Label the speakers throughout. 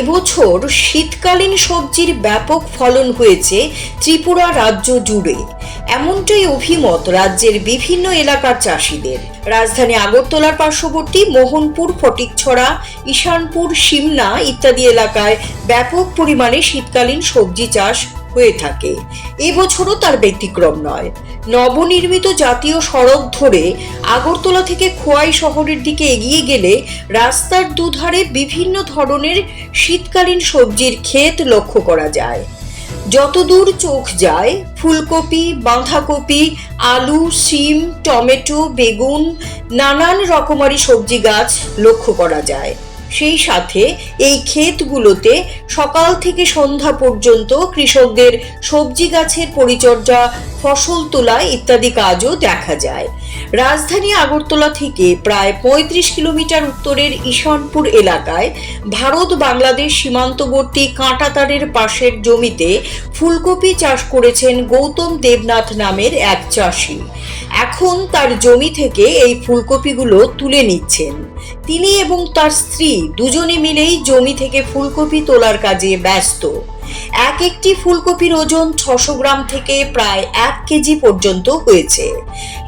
Speaker 1: এবছর শীতকালীন সবজির ব্যাপক ফলন হয়েছে ত্রিপুরা রাজ্য জুড়ে। এমনটাই অভিমত রাজ্যের বিভিন্ন এলাকার চাষিদের। রাজধানী আগরতলার পার্শ্ববর্তী মোহনপুর, ফটিকছড়া, ঈশানপুর, সিমনা ইত্যাদি এলাকায় ব্যাপক পরিমাণে শীতকালীন সবজি চাষ হয়ে থাকে। এবছরও তার ব্যতিক্রম নয়। নবনির্মিত জাতীয় সড়ক ধরে আগরতলা থেকে খোয়াই শহরের দিকে এগিয়ে গেলে রাস্তার দুধারে বিভিন্ন ধরনের শীতকালীন সবজির ক্ষেত লক্ষ্য করা যায়। যতদূর চোখ যায়, ফুলকপি, বাঁধাকপি, আলু, শিম, টমেটো, বেগুন, নানান রকমারি সবজি গাছ লক্ষ্য করা যায়। সেই সাথে এই ক্ষেতগুলোতে সকাল থেকে সন্ধ্যা পর্যন্ত কৃষকদের সবজি গাছের পরিচর্যা, ফসল তোলা ইত্যাদি কাজও দেখা যায়। রাজধানী আগরতলা থেকে প্রায় পঁয়ত্রিশ কিলোমিটার উত্তরের ঈশানপুর এলাকায় ভারত বাংলাদেশ সীমান্তবর্তী কাঁটাতারের পাশের জমিতে ফুলকপি চাষ করেছেন গৌতম দেবনাথ নামের এক চাষি। এখন তার জমি থেকে এই ফুলকপিগুলো তুলে নিচ্ছেন। তিনি এবং তার স্ত্রী দুজনে মিলেই জমি থেকে ফুলকপি তোলার কাজে ব্যস্ত। এক একটি ফুলকপির ওজন ছশো গ্রাম থেকে প্রায় এক কেজি পর্যন্ত হয়েছে।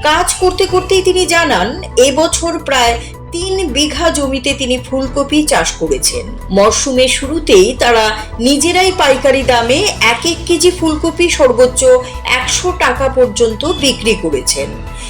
Speaker 1: কাজ করতে করতেই তিনি জানান, এবছর প্রায় তিন বিঘা জমিতে তিনি ফুলকপি চাষ করেছেন। মরশুমের শুরুতেই তারা নিজেরাই পাইকারি দামে এক এক কেজি ফুলকপি সর্বোচ্চ একশো টাকা পর্যন্ত বিক্রি করেছেন।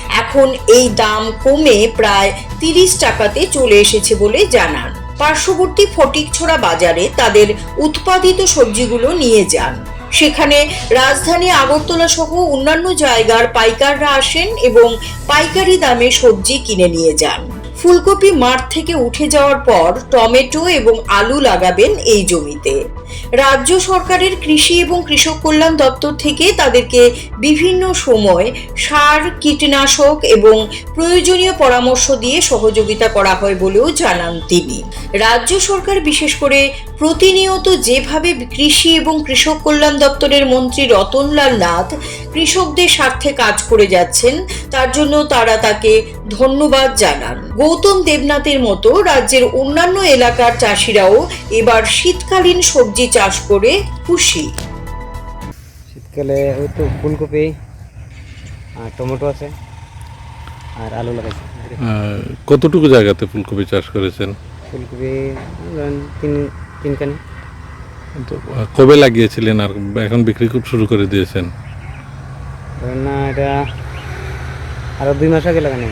Speaker 1: এখন এই দাম কমে প্রায় তিরিশ টাকাতে চলে এসেছে বলে জানান। পার্শ্ববর্তী ফটিকছড়া বাজারে তাদের উৎপাদিত সবজিগুলো নিয়ে যান। সেখানে রাজধানী আগরতলা সহ অন্যান্য জায়গার পাইকাররা আসেন এবং পাইকারি দামে সবজি কিনে নিয়ে যান। ফুলকপি মাঠ থেকে উঠে যাওয়ার পর টমেটো এবং আলু লাগাবেন এই জমিতে। রাজ্য সরকারের কৃষি এবং কৃষক কল্যাণ দপ্তর থেকে তাদেরকে বিভিন্ন সময় সার, কীটনাশক এবং প্রয়োজনীয় পরামর্শ দিয়ে সহযোগিতা করা হয় বলেও জানান তিনি। রাজ্য সরকার বিশেষ করে প্রতিনিয়ত যেভাবে কৃষি এবং কৃষক কল্যাণ দপ্তরের মন্ত্রী রতনলাল নাথ কৃষকদের স্বার্থে কাজ করে যাচ্ছেন তার জন্য তারা তাকে ধন্যবাদ জানান। গৌতম দেবনাথের মতো রাজ্যের অন্যান্য এলাকার চাষিরাও এবার শীতকালীন সবজি চাষ করে খুশি।
Speaker 2: শীতকালে ওই তো ফুলকপি আর টমেটো আছে আর আলু লাগাইছে।
Speaker 3: কতটুকু জায়গাতে ফুলকপি চাষ করেছেন?
Speaker 2: ফুলকপি তিন তিনখানি।
Speaker 3: তো, কবে লাগিয়েছিলেন আর এখন বিক্রি খুব শুরু করে দিয়েছেন?
Speaker 2: না এটা আরও দুই মাস আগে লাগানো।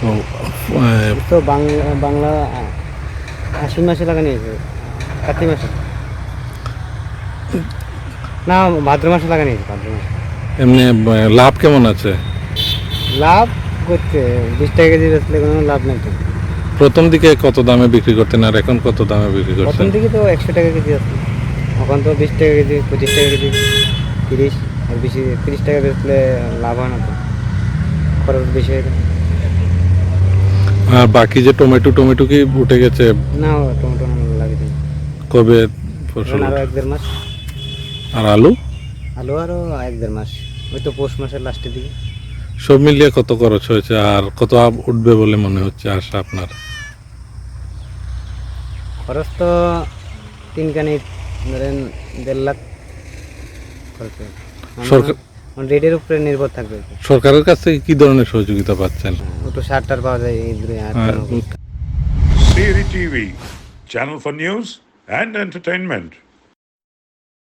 Speaker 3: তো
Speaker 2: তো বাংলা বাংলা আশ্বিন মাসে লাগানো হয়েছে কার্তিক মাসে। না ভাদ্র মাসে লাগানো হয়েছে ভাদ্র মাসে।
Speaker 3: এমনি লাভ কেমন আছে?
Speaker 2: লাভ করতে বিশ টাকা কেজি বেচলে কোনো লাভ নেই তো।
Speaker 3: প্রথম দিকে কত দামে বিক্রি করতেন আর এখন কত দামে বিক্রি
Speaker 2: প্রথম দিকে তো একশো টাকা কেজি আছে। এখন তো বিশ টাকা কেজি পঁচিশ টাকা কেজি তিরিশ আর বেশি তিরিশ টাকা বেচলে লাভ হয় না তো। খরচ বেশি হয়ে যায়।
Speaker 3: আর বাকি যে টমেটো টমেটো কি উঠে গেছে?
Speaker 2: না টমেটো লাগে
Speaker 3: কবে ফসল
Speaker 2: আরও এক দেড় মাস।
Speaker 3: আর আলু?
Speaker 2: আলু আরও এক দেড় মাস। ওই তো পৌষ মাসের লাস্টের দিকে।
Speaker 3: সব মিলিয়ে কত খরচ হয়েছে আর কত উঠবে বলে মনে হচ্ছে আশা আপনার?
Speaker 2: খরচ তো তিনখানি ধরেন দেড় লাখ খরচ হবে।
Speaker 3: সরকার-
Speaker 2: মানে রেটের উপরে নির্ভর থাকবে।
Speaker 3: সরকারের কাছ থেকে কি ধরনের সহযোগিতা পাচ্ছেন?
Speaker 2: ওটা সার টার পাওয়া যায় এই দূরে আর
Speaker 3: আর
Speaker 2: কোনো-
Speaker 3: উম,
Speaker 4: Siri TV, channel